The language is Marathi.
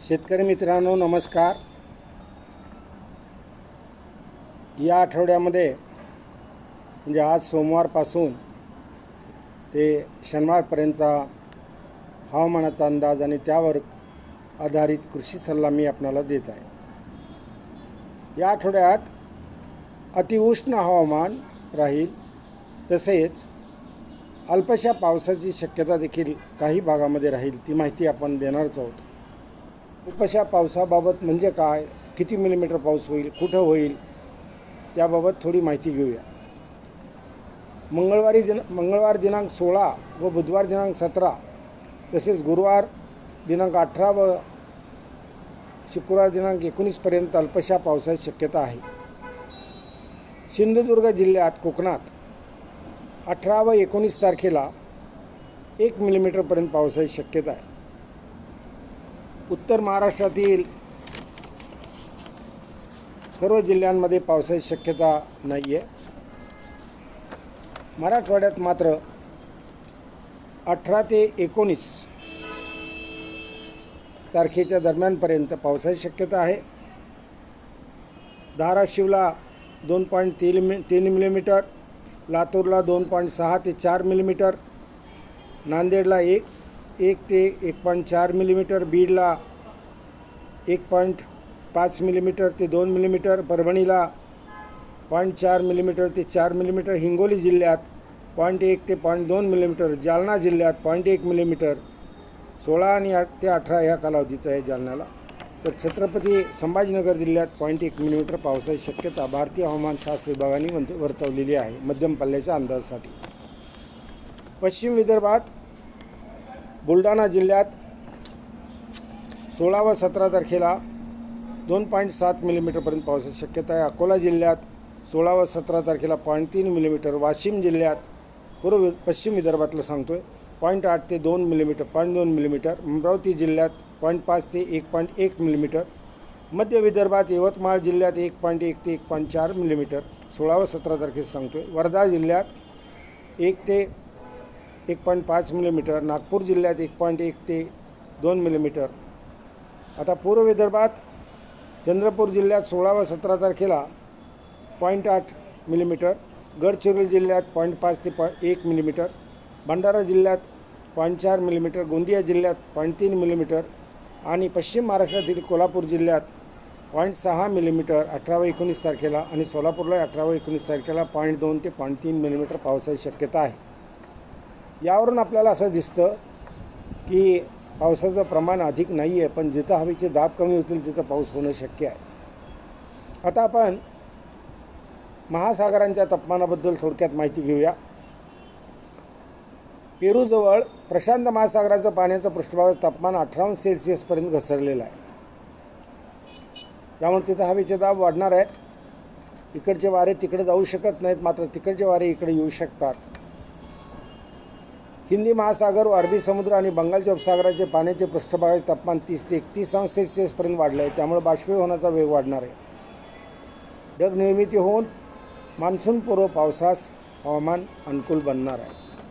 शेतकरी मित्रांनो नमस्कार. या आठवड्यामध्ये म्हणजे आज सोमवारपासून ते शनिवारपर्यंतचा हवामानाचा अंदाज आणि त्यावर आधारित कृषी सल्ला मी आपणाला देत आहे. या आठवड्यात अतिउष्ण हवामान राहील तसेच अल्पशा पावसाची शक्यता देखील काही भागामध्ये राहील ती माहिती आपण देणारच आहोत. अल्पशा पावसाबाबत म्हणजे काय? किती मिलीमीटर पाऊस होईल? कुठं होईल? त्याबाबत थोडी माहिती घेऊया. मंगळवारी दिन मंगळवार दिनांक सोळा व बुधवार दिनांक सतरा तसेच गुरुवार दिनांक अठरा व शुक्रवार दिनांक एकोणीसपर्यंत अल्पशा पावसाची शक्यता आहे. सिंधुदुर्ग जिल्ह्यात कोकणात अठरा व एकोणीस तारखेला एक मिलीमीटरपर्यंत पावसाची शक्यता आहे. उत्तर महाराष्ट्रातील सर्व जिल्ह्यांमध्ये पावसाची शक्यता नाही आहे मराठवाड्यात मात्र अठरा ते एकोणीस तारखेच्या दरम्यानपर्यंत पावसाची शक्यता आहे. धाराशिवला दोन पॉईंट तीन मि तीन मिलीमीटर लातूरला दोन पॉईंट सहा ते चार मिलीमीटर नांदेडला एक एक ते एक पॉईंट चार मिलीमीटर बीडला एक पॉईंट पाच मिलीमीटर ते दोन मिलीमीटर परभणीला पॉईंट चार मिलीमीटर ते चार मिलीमीटर हिंगोली जिल्ह्यात पॉईंट एक ते पॉईंट दोन मिलीमीटर जालना जिल्ह्यात पॉईंट एक मिलीमीटर सोळा आणि आठ ते अठरा ह्या कालावधीचं आहे जालन्याला. तर छत्रपती संभाजीनगर जिल्ह्यात पॉईंट एक मिलीमीटर पावसाची शक्यता भारतीय हवामानशास्त्र विभागाने वर्तवलेली आहे मध्यम पल्ल्याच्या अंदाजासाठी. पश्चिम विदर्भात बुलढाणा जिल्ह्यात सोळा व सतरा तारखेला दोन पॉईंट सात मिलीमीटरपर्यंत पावसाची शक्यता आहे. अकोला जिल्ह्यात सोळा व सतरा तारखेला पॉईंट तीन मिलीमीटर वाशिम जिल्ह्यात पूर्व वि- पश्चिम विदर्भातलं सांगतो आहे पॉईंट आठ ते दोन मिलीमीटर पॉईंट दोन मिलीमीटर अमरावती जिल्ह्यात पॉईंट पाच ते एक पॉईंट एक मिलीमीटर मध्य विदर्भात यवतमाळ जिल्ह्यात एक पॉईंट एक ते एक पॉईंट चार मिलीमीटर सोळा व सतरा तारखेला सांगतो आहे वर्धा जिल्ह्यात एक ते एक पॉईंट पाच मिलीमीटर नागपूर जिल्ह्यात एक पॉईंट एक ते दोन मिलीमीटर. आता पूर्व विदर्भात चंद्रपूर जिल्ह्यात सोळा व सतरा तारखेला पॉईंट आठ मिलीमीटर गडचिरोली जिल्ह्यात पॉईंट पाच ते पॉईंट एक मिलीमीटर भंडारा जिल्ह्यात पॉईंट चार मिलीमीटर गोंदिया जिल्ह्यात पॉईंट तीन मिलीमीटर आणि पश्चिम महाराष्ट्रातील कोल्हापूर जिल्ह्यात पॉईंट सहा मिलीमीटर अठरा व एकोणीस तारखेला आणि सोलापूरला अठरा व एकोणीस तारखेला पॉईंट दोन ते पॉईंट तीन मिलीमीटर पावसाची शक्यता आहे. यावरून आपल्याला असं दिसतं की पावसाचं प्रमाण अधिक नाही आहे पण जिथं हवेचे दाब कमी होतील तिथं पाऊस होणं शक्य आहे. आता आपण महासागरांच्या तापमानाबद्दल थोडक्यात माहिती घेऊया. पेरूजवळ प्रशांत महासागराचं पाण्याचं पृष्ठभागाचं तापमान अठरावन्न सेल्सिअसपर्यंत घसरलेलं आहे. त्यामुळे तिथं हवेचे दाब वाढणार आहेत. इकडचे वारे तिकडे जाऊ शकत नाहीत मात्र तिकडचे वारे इकडे येऊ शकतात. हिंदी महासागर व अरबी समुद्र आणि बंगालच्या उपसागराचे पाण्याचे पृष्ठभागाचे तापमान तीस ते एकतीस अंश सेल्सिअसपर्यंत वाढले आहे. त्यामुळे बाष्पीभवनाचा वेग वाढणार आहे. ढग निर्मिती होऊन मान्सूनपूर्व पावसास हवामान अनुकूल बनणार आहे.